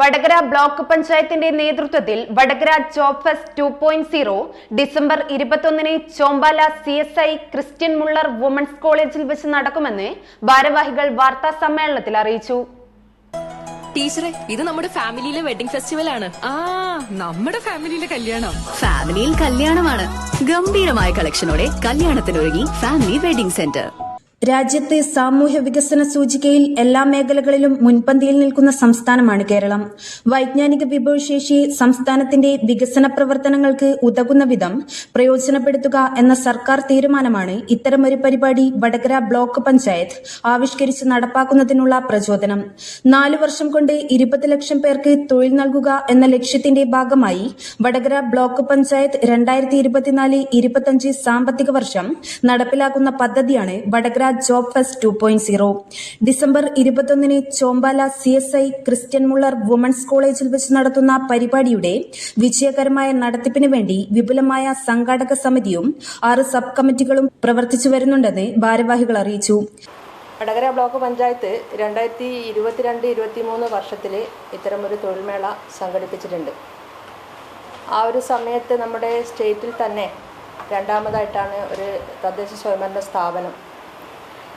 Vadakara block പഞ്ചായത്തിന്റെ നേതൃത്വത്തിൽ Vadakara job fest two point zero December ഇരുപത്തൊന്നിന് Chombala C S I Christian Muller women's കോളേജിൽ വെച്ച് നടക്കുമെന്ന് ഭാരവാഹികൾ വാർത്താ സമ്മേളനത്തിൽ അറിയിച്ചു. ടീച്ചറെ ഇത് നമ്മുടെ ഫാമിലിയിലെ വെഡിംഗ് ഫെസ്റ്റിവൽ ആണ്. ആ നമ്മുടെ ഫാമിലിയിലെ കല്യാണം. ഫാമിലിയിൽ കല്യാണമാണ്. ഗംഭീരമായ കളക്ഷനോടെ കല്യാണത്തിനൊരുങ്ങി ഫാമിലി വെഡിംഗ് സെന്റർ. രാജ്യത്തെ സാമൂഹ്യ വികസന സൂചികയിൽ എല്ലാ മേഖലകളിലും മുൻപന്തിയിൽ നിൽക്കുന്ന സംസ്ഥാനമാണ് കേരളം. വൈജ്ഞാനിക വിഭവശേഷി സംസ്ഥാനത്തിന്റെ വികസന പ്രവർത്തനങ്ങൾക്ക് ഉതകുന്ന വിധം പ്രയോജനപ്പെടുത്തുക എന്ന സർക്കാർ തീരുമാനമാണ് ഇത്തരമൊരു പരിപാടി വടകര ബ്ലോക്ക് പഞ്ചായത്ത് ആവിഷ്കരിച്ച് നടപ്പാക്കുന്നതിനുള്ള പ്രചോദനം. നാലു വർഷം കൊണ്ട് ഇരുപത് ലക്ഷം പേർക്ക് തൊഴിൽ നൽകുക എന്ന ലക്ഷ്യത്തിന്റെ ഭാഗമായി വടകര ബ്ലോക്ക് പഞ്ചായത്ത് രണ്ടായിരത്തി ഇരുപത്തിനാല് ഇരുപത്തിയഞ്ച് സാമ്പത്തിക വർഷം നടപ്പിലാക്കുന്ന പദ്ധതിയാണ് Vadakara job fest two point zero December ഇരുപത്തൊന്നിന് Chombala C S I Christian Muller women's കോളേജിൽ വെച്ച് നടത്തുന്ന പരിപാടിയുടെ വിജയകരമായ നടത്തിപ്പിന് വേണ്ടി വിപുലമായ സംഘാടക സമിതിയും ആറ് സബ് കമ്മിറ്റികളും പ്രവർത്തിച്ചു വരുന്നുണ്ടെന്ന് ഭാരവാഹികൾ അറിയിച്ചു. വടകര ബ്ലോക്ക് പഞ്ചായത്ത് രണ്ടായിരത്തി ഇരുപത്തിരണ്ട് ഇരുപത്തി മൂന്ന് വർഷത്തിൽ ഇത്തരമൊരു തൊഴിൽമേള സംഘടിപ്പിച്ചിട്ടുണ്ട്. ആ ഒരു സമയത്ത് നമ്മുടെ സ്റ്റേറ്റിൽ തന്നെ രണ്ടാമതായിട്ടാണ് ഒരു തദ്ദേശ സ്വയംഭരണ സ്ഥാപനം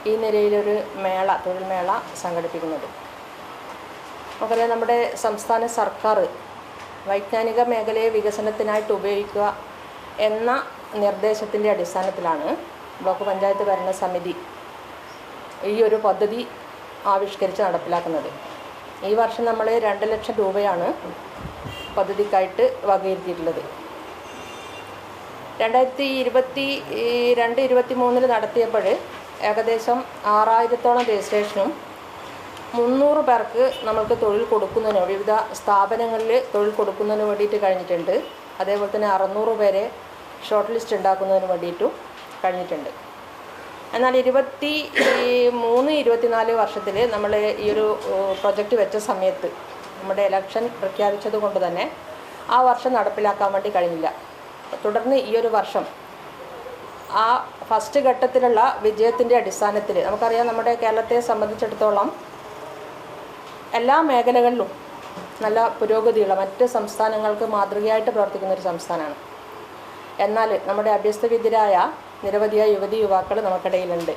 ഈ നിലയിലൊരു മേള തൊഴിൽ മേള സംഘടിപ്പിക്കുന്നത് നമുക്കറിയാം നമ്മുടെ സംസ്ഥാന സർക്കാർ വൈജ്ഞാനിക മേഖലയെ വികസനത്തിനായിട്ട് ഉപയോഗിക്കുക എന്ന നിർദ്ദേശത്തിന്റെ അടിസ്ഥാനത്തിലാണ് ബ്ലോക്ക് പഞ്ചായത്ത് ഭരണസമിതി ഈ ഒരു പദ്ധതി ആവിഷ്കരിച്ച് നടപ്പിലാക്കുന്നത്. ഈ വർഷം നമ്മൾ രണ്ട് ലക്ഷം രൂപയാണ് പദ്ധതിക്കായിട്ട് വകയിരുത്തിയിട്ടുള്ളത്. രണ്ടായിരത്തി ഇരുപത്തി രണ്ട് ഇരുപത്തി മൂന്നിൽ നടത്തിയപ്പോൾ ഏകദേശം ആറായിരത്തോളം രജിസ്ട്രേഷനും മുന്നൂറ് പേർക്ക് നമ്മൾക്ക് തൊഴിൽ കൊടുക്കുന്നതിന് വിവിധ സ്ഥാപനങ്ങളിൽ തൊഴിൽ കൊടുക്കുന്നതിന് വേണ്ടിയിട്ട് കഴിഞ്ഞിട്ടുണ്ട്. അതേപോലെ തന്നെ അറുന്നൂറ് പേരെ ഷോർട്ട് ലിസ്റ്റ് ഉണ്ടാക്കുന്നതിന് വേണ്ടിയിട്ടും കഴിഞ്ഞിട്ടുണ്ട്. എന്നാൽ ഇരുപത്തി മൂന്ന് ഇരുപത്തിനാല് വർഷത്തിൽ നമ്മൾ ഈ ഒരു പ്രൊജക്റ്റ് വെച്ച സമയത്ത് നമ്മുടെ ഇലക്ഷൻ പ്രഖ്യാപിച്ചത് കൊണ്ട് തന്നെ ആ വർഷം നടപ്പിലാക്കാൻ വേണ്ടി കഴിഞ്ഞില്ല. തുടർന്ന് ഈ ഒരു വർഷം ആ ഫസ്റ്റ് ഘട്ടത്തിലുള്ള വിജയത്തിന്റെ അടിസ്ഥാനത്തിൽ നമുക്കറിയാം നമ്മുടെ കേരളത്തെ സംബന്ധിച്ചിടത്തോളം എല്ലാ മേഖലകളിലും നല്ല പുരോഗതിയുള്ള മറ്റ് സംസ്ഥാനങ്ങൾക്ക് മാതൃകയായിട്ട് പ്രവർത്തിക്കുന്ന ഒരു സംസ്ഥാനമാണ്. എന്നാൽ നമ്മുടെ അഭ്യസ്തവിദ്യരായ നിരവധിയായ യുവതി യുവാക്കൾ നമുക്കിടയിലുണ്ട്.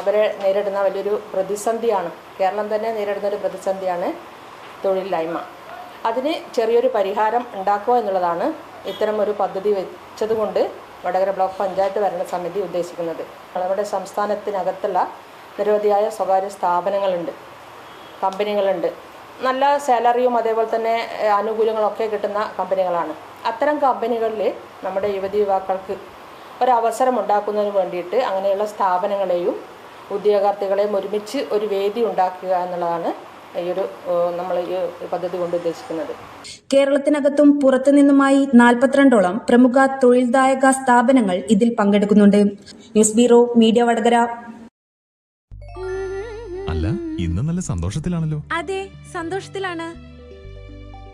അവരെ നേരിടുന്ന വലിയൊരു പ്രതിസന്ധിയാണ്. കേരളം തന്നെ നേരിടുന്ന ഒരു പ്രതിസന്ധിയാണ് തൊഴിലില്ലായ്മ. അതിന് ചെറിയൊരു പരിഹാരം ഉണ്ടാക്കുക എന്നുള്ളതാണ് ഇത്തരം ഒരു പദ്ധതി വെച്ചതുകൊണ്ട് വടകര ബ്ലോക്ക് പഞ്ചായത്ത് ഭരണസമിതി ഉദ്ദേശിക്കുന്നത്. നമ്മുടെ സംസ്ഥാനത്തിനകത്തുള്ള നിരവധിയായ സ്വകാര്യ സ്ഥാപനങ്ങളുണ്ട് കമ്പനികളുണ്ട്. നല്ല സാലറിയും അതേപോലെ തന്നെ ആനുകൂല്യങ്ങളൊക്കെ കിട്ടുന്ന കമ്പനികളാണ്. അത്തരം കമ്പനികളിൽ നമ്മുടെ യുവതി യുവാക്കൾക്ക് ഒരവസരം ഉണ്ടാക്കുന്നതിന് വേണ്ടിയിട്ട് അങ്ങനെയുള്ള സ്ഥാപനങ്ങളെയും ഉദ്യോഗാർത്ഥികളെയും ഒരുമിച്ച് ഒരു വേദി ഉണ്ടാക്കുക എന്നുള്ളതാണ് ഈ ഒരു നമ്മൾ ഈ പദ്ധതി കൊണ്ട് ഉദ്ദേശിക്കുന്നത്. കേരളത്തിനകത്തും പുറത്തുനിന്നുമായി നാൽപ്പത്തിരണ്ടോളം പ്രമുഖ തൊഴിൽദായക സ്ഥാപനങ്ങൾ ഇതിൽ പങ്കെടുക്കുന്നുണ്ട്. News bureau media Vadakara. അല്ല ഇന്ന് നല്ല സന്തോഷത്തിലാണല്ലോ. അതെ സന്തോഷത്തിലാണ്.